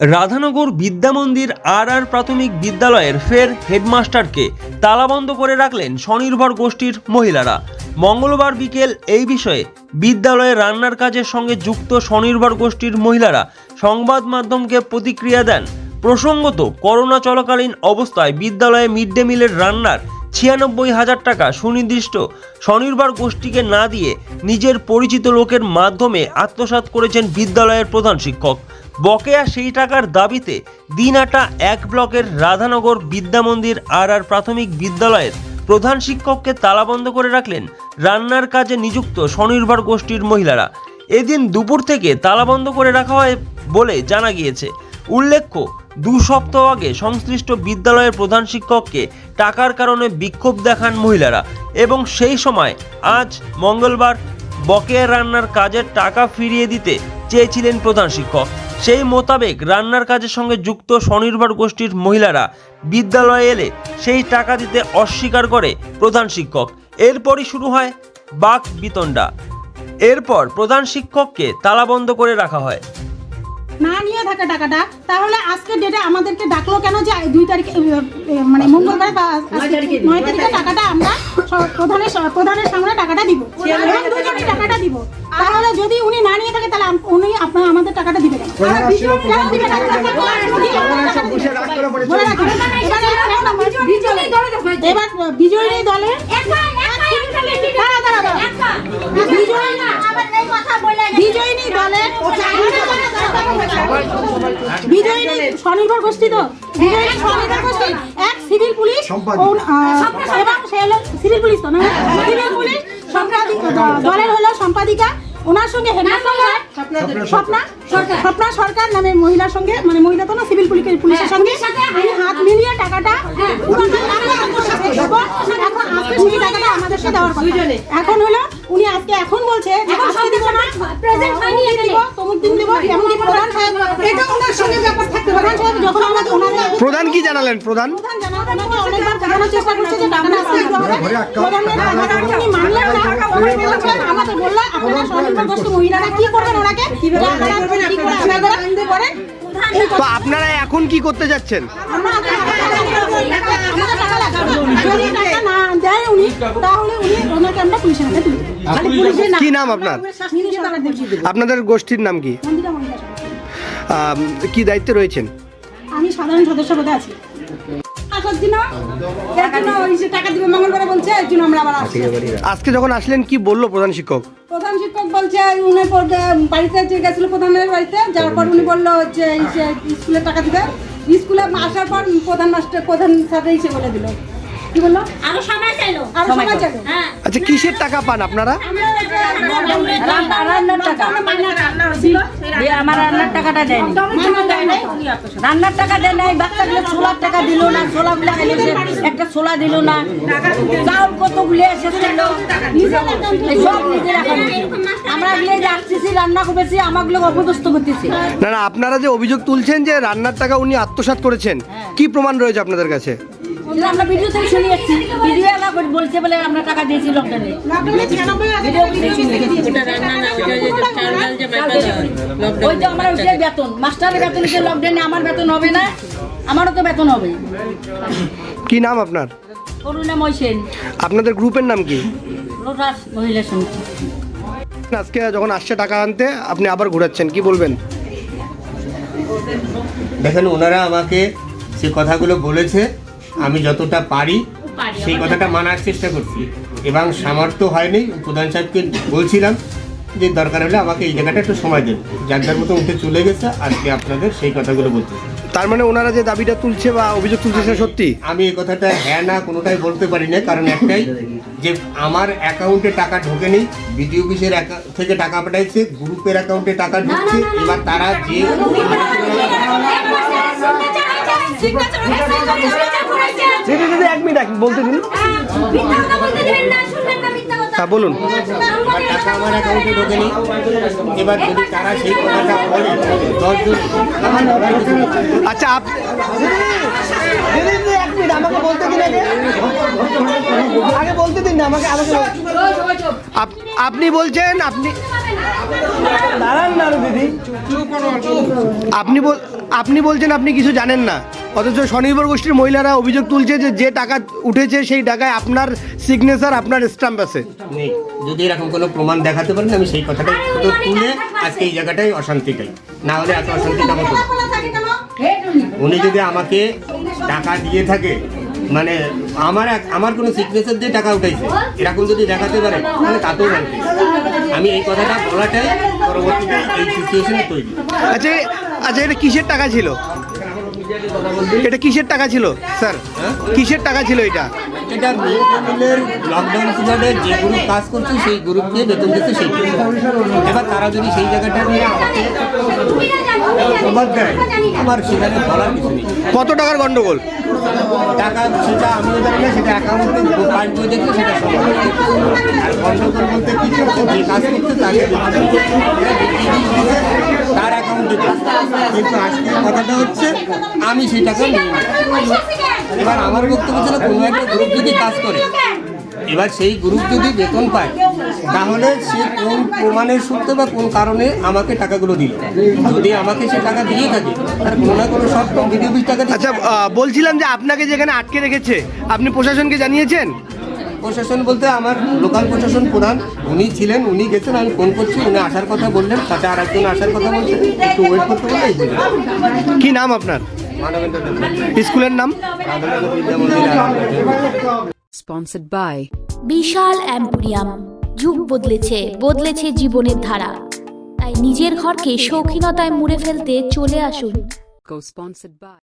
রাধানগর বিদ্যামন্দির আর আর প্রাথমিক বিদ্যালয়ের ফের হেডমাস্টারকে তালাবন্ধ করে রাখলেন স্বনির্ভর গোষ্ঠীর মহিলারা। মঙ্গলবার বিকেল এই বিষয়ে বিদ্যালয়ে রান্নার কাজের সঙ্গে যুক্ত স্বনির্ভর গোষ্ঠীর মহিলারা সংবাদ মাধ্যমকে প্রতিক্রিয়া দেন। প্রসঙ্গত, করোনা চলাকালীন অবস্থায় বিদ্যালয়ে মিড ডে মিলের রান্নার ছিয়ানব্বই হাজার টাকা সুনির্দিষ্ট স্বনির্ভর গোষ্ঠীকে না দিয়ে নিজের পরিচিত লোকের মাধ্যমে আত্মসাৎ করেছেন বিদ্যালয়ের প্রধান শিক্ষক। বকেয়া সেই টাকার দাবিতে দিনহাটা এক ব্লকের রাধানগর বিদ্যামন্দির আর আর প্রাথমিক বিদ্যালয়ের প্রধান শিক্ষককে তালাবন্ধ করে রাখলেন রান্নার কাজে নিযুক্ত স্বনির্ভর গোষ্ঠীর মহিলারা। এদিন দুপুর থেকে তালাবন্ধ করে রাখা হয় বলে জানা গিয়েছে। উল্লেখ্য দু সপ্তাহ আগে সংশ্লিষ্ট বিদ্যালয়ের প্রধান শিক্ষককে টাকার কারণে বিক্ষোভ দেখান মহিলারা এবং সেই সময় আজ মঙ্গলবার বকেয়া রান্নার কাজের টাকা ফিরিয়ে দিতে চেয়েছিলেন প্রধান শিক্ষক। সেই মোতাবেক রান্নার কাজের সঙ্গে যুক্ত স্বনির্ভর গোষ্ঠীর মহিলারা বিদ্যালয়ে এলে সেই টাকা দিতে অস্বীকার করে প্রধান শিক্ষক। এরপরই শুরু হয় বাক বিতণ্ডা। এরপর প্রধান শিক্ষককে তালাবন্ধ করে রাখা হয়। না নিয়ে থাকে টাকাটা তাহলে আজকে ডেটে আমাদেরকে ডাকলো কেন যে দুই তারিখে মানে মঙ্গলবার বা নয় তারিখে টাকাটা আমরা প্রধানের প্রধানের সামনে টাকাটা দিব। টাকাটা দিব। তাহলে যদি উনি না নিয়ে থাকে তাহলে উনি আপনার আমাদের টাকাটা দিবে। এবার- বিজয়ী দলে। বিজয়িনী দলে? বিজয়িনী স্বনির্ভর গোষ্ঠী তো। বিজয়িনী স্বনির্ভর গোষ্ঠী। এক সিভিল পুলিশ এবং সে হলো সিভিল পুলিশ তো না? সিভিল পুলিশ সম্পাদিকা দলের হলো সম্পাদিকা। ওনার সঙ্গে স্বপ্না স্বপ্না সরকার। নামে মহিলার সঙ্গে মানে মহিলা তো না সিভিল পুলিশের পুলিশের সঙ্গে। হাত মিলিয়ে টাকাটা উনাকে এবং এখন আজকে সেই টাকাটা আমাদের দেওয়ার কথা। এখন হলো উনি আজকে এখন বলছে যে আজকে দিব না প্রেজেন্ট হয়নি দিব তমুক দিন দিব। এমন প্রধান সাহেব এটা ওনার সঙ্গে ব্যাপার থাকতে প্রধান সাহেব যখন আমাদের ওনাদের প্রধান কি জানালেন? প্রধান? প্রধান জানা অনেকবার বোঝানোর চেষ্টা করছে যে টাকাটা আজকে দিতে হবে প্রধানের উনি মানলেন না। ওনাকে বলেছেন আমাদের বলল আপনারা স্বনির্ভর মহিলারা কি করবেন ওনাকে? আপনারা কি আপনারা করেন তো আপনারা এখন কি করতে যাচ্ছেন? আমরা আমাদের টাকা লাগবে যদি টাকা না দেয় উনি তাহলে উনি ওনাকে আমরা পুলিশের হাতে তুলে দেবো। খালি পুলিশের না কি নাম আপনার? দেবী আপনাদের গোষ্ঠীর নাম কি? মন্দিরা মহিলা সমিতি। কি দায়িত্বে রয়েছেন? আমি সাধারণ সদস্য পদে আছি। আসার দিন এর জন্য ওই যে টাকা দিবে মঙ্গলবারে বলছে এর জন্য আমরা আবার আসছি। আজকে যখন আসলেন কি বলল প্রধান শিক্ষক? প্রধান শিক্ষক বলছে উনি পর- বাড়িতে যে গেছিল প্রধানের বাড়িতে যাওয়ার পর উনি বলল যে এই যে স্কুলে টাকা দিবে। স্কুলে আসার পর প্রধান মাস্টার প্রধান স্যার এসে বলে দিল। কি বলল? আরও সময় চাইলো। আর সময় চাইলো। হ্যাঁ। আচ্ছা কিসের টাকা পান আপনারা? রান্নার টাকা। আমার রান্নার টাকাটা দেয়নি রান্নার টাকা দেয় নাই বাচ্চাগুলো ছোলার টাকা দিল না ছোলা গুলো একটা ছোলা দিল না। চাউল কতগুলো এসেছিল সব আমরা গিয়ে যে রান্না করেছি আমাগুলো অপদস্থ করতেছি। না না আপনারা যে অভিযোগ তুলছেন যে রান্নার টাকা উনি আত্মসাৎ করেছেন কি প্রমাণ রয়েছে আপনাদের কাছে? আমরা ভিডিও থেকে শুনে এসেছি ভিডিও এলা বলছে বলে আমরা টাকা দিয়েছি লকডাউনে ওই তো আমার ওই যে বেতন। মাস্টারের বেতন যে লকডাউনে আমার বেতন হবে না আমারও তো বেতন হবে। কি নাম আপনার? করুণাময় সেন আপনাদের গ্রুপের নাম কি? লোটাস মহিলা সমিতি। আজকে যখন আসছে টাকা আনতে আপনি আবার ঘোরাচ্ছেন কি বলবেন? দেখেন ওনারা আমাকে সে কথাগুলো বলেছে আমি যতটা পারি সেই কথাটা মানার চেষ্টা করছি এবং সামর্থ্য হয়নি প্রধান সাহেবকে বলছিলাম যে দরকার হলে আমাকে এই জায়গাটা একটু সময় দেন যার যার মতো উঠে চলে গেছে আজকে আপনাদের সেই কথাগুলো বলতে তার মানে ওনারা যে দাবিটা তুলছে বা অভিযোগ তুলছে সেটা সত্যি আমি এই কথাটা হ্যাঁ না কোনোটাই বলতে পারি না কারণ একটাই যে আমার অ্যাকাউন্টে টাকা ঢোকেনি বিডিও অফিসের থেকে টাকা পাঠাইছে গ্রুপের অ্যাকাউন্টে টাকা ঢুকছে এবার তারা যে দিদি দিদি এক মিনিট এক বলতে দিন। হ্যাঁ বলুন। আমার টাকা আমার অ্যাকাউন্টে ঢোকেনি এবার যদি তারা সেই কথাটা বলে দশজন আচ্ছা আপ দিদি দিদি এক মিনিট আমাকে বলতে দিন আগে বলতে দিন। না আমাকে আমাকে আপনি বলছেন আপনি দাঁড়ান না দিদি। আপনি বল আপনি বলছেন আপনি কিছু জানেন না। অথচ স্বনির্ভর গোষ্ঠীর মহিলারা অভিযোগ তুলছে যে যে টাকা উঠেছে সেই টাকায় আপনার সিগনেচার আপনার স্ট্যাম্প আছে। নেই। যদি এরকম কোনো প্রমাণ দেখাতে পারেন আমি সেই কথাটাই তো তুলে আজকে এই জায়গাটাই অশান্তিটাই। না হলে এত অশান্তিটা হতো। উনি যদি আমাকে টাকা দিয়ে থাকে মানে আমার এক- আমার কোনো সিগনেচার দিয়ে টাকা উঠাইছে এরকম যদি দেখাতে পারে তাহলে তাতেও জানতে আমি এই কথাটা বলাটাই পরবর্তীতে এই সিচুয়েশনে তৈরি। আচ্ছা আচ্ছা এটা কিসের টাকা ছিল? এটা কিসের টাকা ছিল? স্যার কিসের টাকা ছিল এটা? এটা মিড ডে মিলের লকডাউন পিরিয়ডে যে গ্রুপ কাজ করছে সেই গ্রুপকে বেতন দিচ্ছে সেই এবার তারা যদি সেই জায়গাটা নিয়ে আমাকে দেয় আমার সেখানে বলার কিছু নেই। কত টাকার গন্ডগোল? টাকা সেটা আমিও জানি না সেটা অ্যাকাউন্টে পার্ট বই দেখলে সেটা সব আর গন্ডগোল বলতে কি করছে যে কাজ করছে তাকে তার অ্যাকাউন্টে কিন্তু আজকে কথাটা হচ্ছে আমি সেই টাকা নিই। এবার আমার বক্তব্য ছিল, কোনো একটা গ্রুপ যদি কাজ করে, এবার সেই গ্রুপ যদি বেতন পায়, তাহলে সে কোন প্রমাণের সূত্রে বা কোন কারণে আমাকে টাকাগুলো দিল? যদি আমাকে সে টাকা দিয়ে থাকে, তার কোনো না কোনো শর্ত ভিডিও টাকা আচ্ছা বলছিলাম যে আপনাকে যেখানে আটকে রেখেছে, আপনি প্রশাসনকে জানিয়েছেন? প্রশাসন বলতে আমার লোকাল প্রশাসন প্রধান উনি ছিলেন উনি গেছেন আমি ফোন করছি উনি আসার কথা বললেন সাথে আর একজন আসার কথা বলছেন একটু ওয়েট করতে বলে বললেন। কি নাম আপনার? মানবেন্দ্র স্কুলের নাম? Sponsored by বিশাল অ্যাম্পোরিয়াম। যুগ বদলেছে বদলেছে জীবনের ধারা। তাই নিজের ঘরকে শৌখিনতায় মুড়ে ফেলতে চলে আসুন। Co-sponsored by